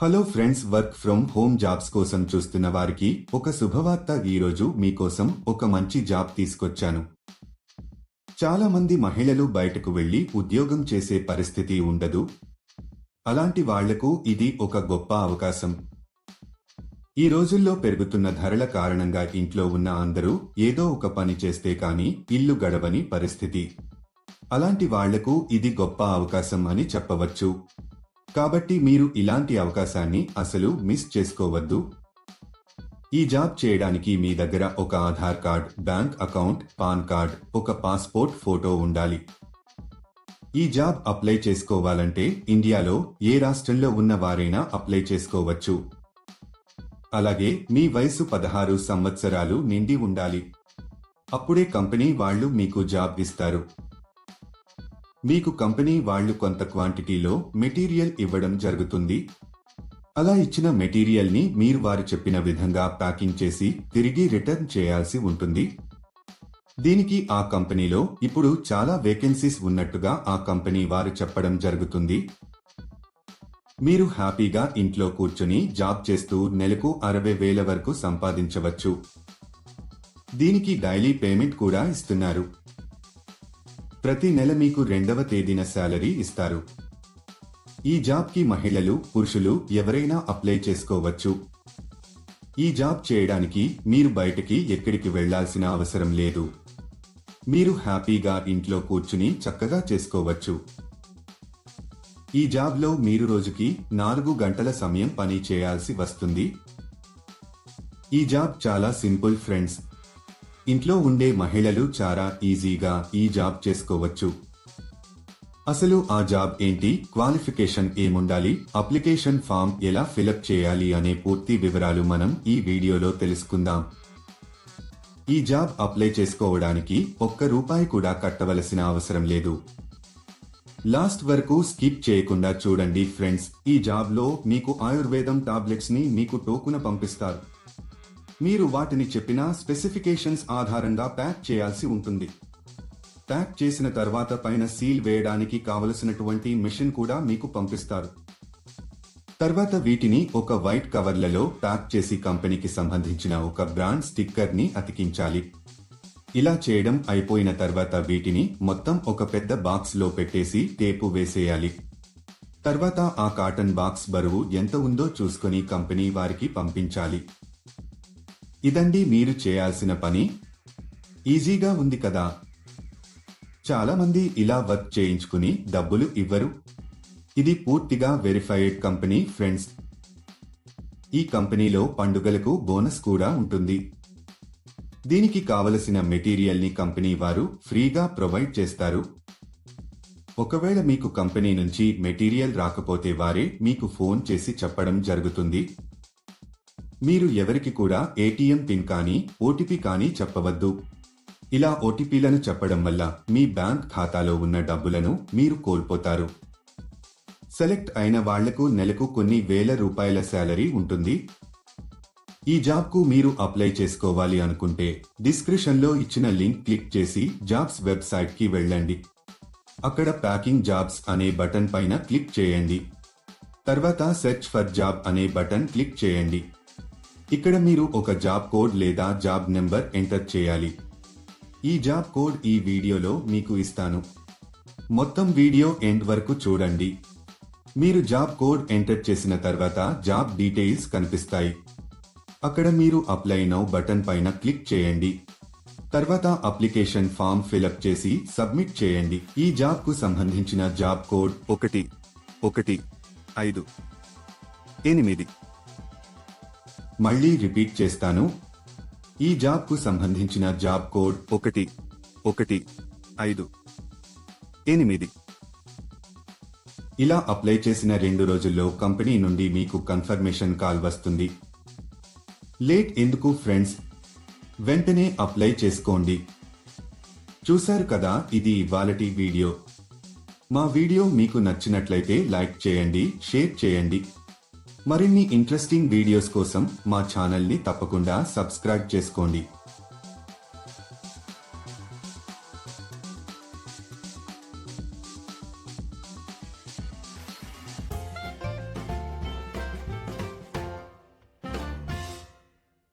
Hello friends work from home jobs కోసం చూస్తున్న వారికి ఒక శుభవార్త ఈరోజు మీకోసం ఒక మంచి జాబ్ తీసుకొచ్చాను. చాలా మంది మహిళలు బయటకు వెళ్ళి ఉద్యోగం చేసే పరిస్థితి ఉండదు. అలాంటి వాళ్ళకు ఇది ఒక గొప్ప అవకాశం. ఈ రోజుల్లో పెరుగుతున్న ధరల కారణంగా ఇంట్లో ఉన్న అందరూ ఏదో ఒక పని చేస్తే కానీ ఇల్లు గడవని పరిస్థితి. అలాంటి వాళ్ళకు ఇది గొప్ప అవకాశం అని చెప్పవచ్చు. కాబట్టి మీరు ఇలాంటి అవకాశాన్ని అసలు మిస్ చేసుకోవద్దు. ఈ జాబ్ చేయడానికి మీ దగ్గర ఒక Aadhaar card bank account PAN card ఒక పాస్పోర్ట్ ఫోటో ఉండాలి. ఈ జాబ్ అప్లై చేసుకోవాలంటే ఇండియాలో ఏ రాష్ట్రంలో ఉన్న వారైనా అప్లై చేసుకోవచ్చు. అలాగే మీ వయసు పదహారు సంవత్సరాలు నిండి ఉండాలి. అప్పుడే కంపెనీ వాళ్ళు మీకు జాబ్ ఇస్తారు. మీకు కంపెనీ వాళ్ళు కొంత క్వాంటిటీలో మెటీరియల్ ఇవ్వడం జరుగుతుంది. అలా ఇచ్చిన మెటీరియల్ని మీరు వారు చెప్పిన విధంగా ప్యాకింగ్ చేసి తిరిగి రిటర్న్ చేయాల్సి ఉంటుంది. దీనికి ఆ కంపెనీలో ఇప్పుడు చాలా వేకెన్సీస్ ఉన్నట్టుగా ఆ కంపెనీ వారు చెప్పడం జరుగుతుంది. మీరు హ్యాపీగా ఇంట్లో కూర్చొని జాబ్ చేస్తూ నెలకు అరవై వేల వరకు సంపాదించవచ్చు. దీనికి డైలీ పేమెంట్ కూడా ఇస్తున్నారు. ప్రతి నెల మీకు రెండవ తేదీన శాలరీ ఇస్తారు. ఈ జాబ్కి మహిళలు పురుషులు ఎవరైనా అప్లై చేసుకోవచ్చు. ఈ జాబ్ చేయడానికి మీరు బయటికి ఎక్కడికి వెళ్ళాల్సిన అవసరం లేదు. మీరు హ్యాపీగా ఇంట్లో కూర్చుని చక్కగా చేసుకోవచ్చు. ఈ జాబ్లో మీరు రోజుకి నాలుగు గంటల సమయం పని చేయాల్సి వస్తుంది. ఈ జాబ్ చాలా సింపుల్ ఫ్రెండ్స్. ఇంట్లో ఉండే మహిళలు చాలా ఈజీగా ఈ జాబ్ చేసుకోవచ్చు. అసలు ఆ జాబ్ ఏంటి? క్వాలిఫికేషన్ ఏముండాలి? అప్లికేషన్ ఫామ్ ఎలా ఫిలప్ చేయాలి అనే పూర్తి వివరాలు మనం ఈ వీడియోలో తెలుసుకుందాం. ఈ జాబ్ అప్లై చేసుకోవడానికి ఒక్క రూపాయి కూడా కట్టవలసిన అవసరం లేదు. లాస్ట్ వరకు స్కిప్ చేయకుండా చూడండి ఫ్రెండ్స్. ఈ జాబ్లో మీకు ఆయుర్వేదం టాబ్లెట్స్ని మీకు టోకున పంపిస్తారు. మీరు వాటిని చెప్పిన స్పెసిఫికేషన్స్ ఆధారంగా ప్యాక్ చేయాల్సి ఉంటుంది. ప్యాక్ చేసిన తర్వాత పైన సీల్ వేయడానికి కావలసినటువంటి మిషన్ కూడా మీకు పంపిస్తారు. తర్వాత వీటిని ఒక వైట్ కవర్లలో ప్యాక్ చేసి కంపెనీకి సంబంధించిన ఒక బ్రాండ్ స్టిక్కర్ని అతికించాలి. ఇలా చేయడం అయిపోయిన తర్వాత వీటిని మొత్తం ఒక పెద్ద బాక్స్లో పెట్టేసి టేపు వేసేయాలి. తర్వాత ఆ కాటన్ బాక్స్ బరువు ఎంత ఉందో చూసుకొని కంపెనీ వారికి పంపించాలి. ఇదండి మీరు చేయాల్సిన పని. ఈజీగా ఉంది కదా. చాలా మంది ఇలా వర్క్ చేయించుకుని డబ్బులు ఇవ్వరు. ఇది పూర్తిగా వెరిఫైడ్ కంపెనీ ఫ్రెండ్స్. ఈ కంపెనీలో పండుగలకు బోనస్ కూడా ఉంటుంది. దీనికి కావలసిన మెటీరియల్ని కంపెనీ వారు ఫ్రీగా ప్రొవైడ్ చేస్తారు. ఒకవేళ మీకు కంపెనీ నుంచి మెటీరియల్ రాకపోతే వారే మీకు ఫోన్ చేసి చెప్పడం జరుగుతుంది. మీరు ఎవరికి కూడా ఏటీఎం పిన్ కానీ ఓటీపీ కానీ చెప్పవద్దు. ఇలా ఓటీపీలను చెప్పడం వల్ల మీ బ్యాంక్ ఖాతాలో ఉన్న డబ్బులను మీరు కోల్పోతారు. సెలెక్ట్ అయిన వాళ్ళకు నెలకు కొన్ని వేల రూపాయల శాలరీ ఉంటుంది. ఈ జాబ్కు మీరు అప్లై చేసుకోవాలి అనుకుంటే డిస్క్రిప్షన్లో ఇచ్చిన లింక్ క్లిక్ చేసి జాబ్స్ వెబ్సైట్కి వెళ్ళండి. అక్కడ ప్యాకింగ్ జాబ్స్ అనే బటన్ పైన క్లిక్ చేయండి. తర్వాత సెర్చ్ ఫర్ జాబ్ అనే బటన్ క్లిక్ చేయండి. ఇక్కడ మీరు ఒక జాబ్ కోడ్ లేదా జాబ్ నెంబర్ ఎంటర్ చేయాలి. ఈ జాబ్ కోడ్ ఈ వీడియోలో మీకు ఇస్తాను. మొత్తం వీడియో ఎండ్ వరకు చూడండి. మీరు జాబ్ కోడ్ ఎంటర్ చేసిన తర్వాత జాబ్ డీటెయిల్స్ కనిపిస్తాయి. అక్కడ మీరు అప్లై నౌ బటన్ పైన క్లిక్ చేయండి. తర్వాత అప్లికేషన్ ఫామ్ ఫిలప్ చేసి సబ్మిట్ చేయండి. ఈ జాబ్కు సంబంధించిన జాబ్ కోడ్ ఒకటి ఒకటి ఐదు ఎనిమిది. మళ్ళీ రిపీట్ చేస్తాను. ఈ జాబ్కు సంబంధించిన జాబ్ కోడ్ ఒకటి ఒకటి ఐదు ఎనిమిది. ఇలా అప్లై చేసిన రెండు రోజుల్లో కంపెనీ నుండి మీకు కన్ఫర్మేషన్ కాల్ వస్తుంది. లేట్ ఎందుకు ఫ్రెండ్స్? వెంటనే అప్లై చేసుకోండి. చూశారు కదా ఇది ఇవాళటి వీడియో. మా వీడియో మీకు నచ్చినట్లయితే లైక్ చేయండి షేర్ చేయండి. మరిన్ని ఇంట్రెస్టింగ్ వీడియోస్ కోసం మా ఛానల్ని తప్పకుండా సబ్స్క్రైబ్ చేసుకోండి.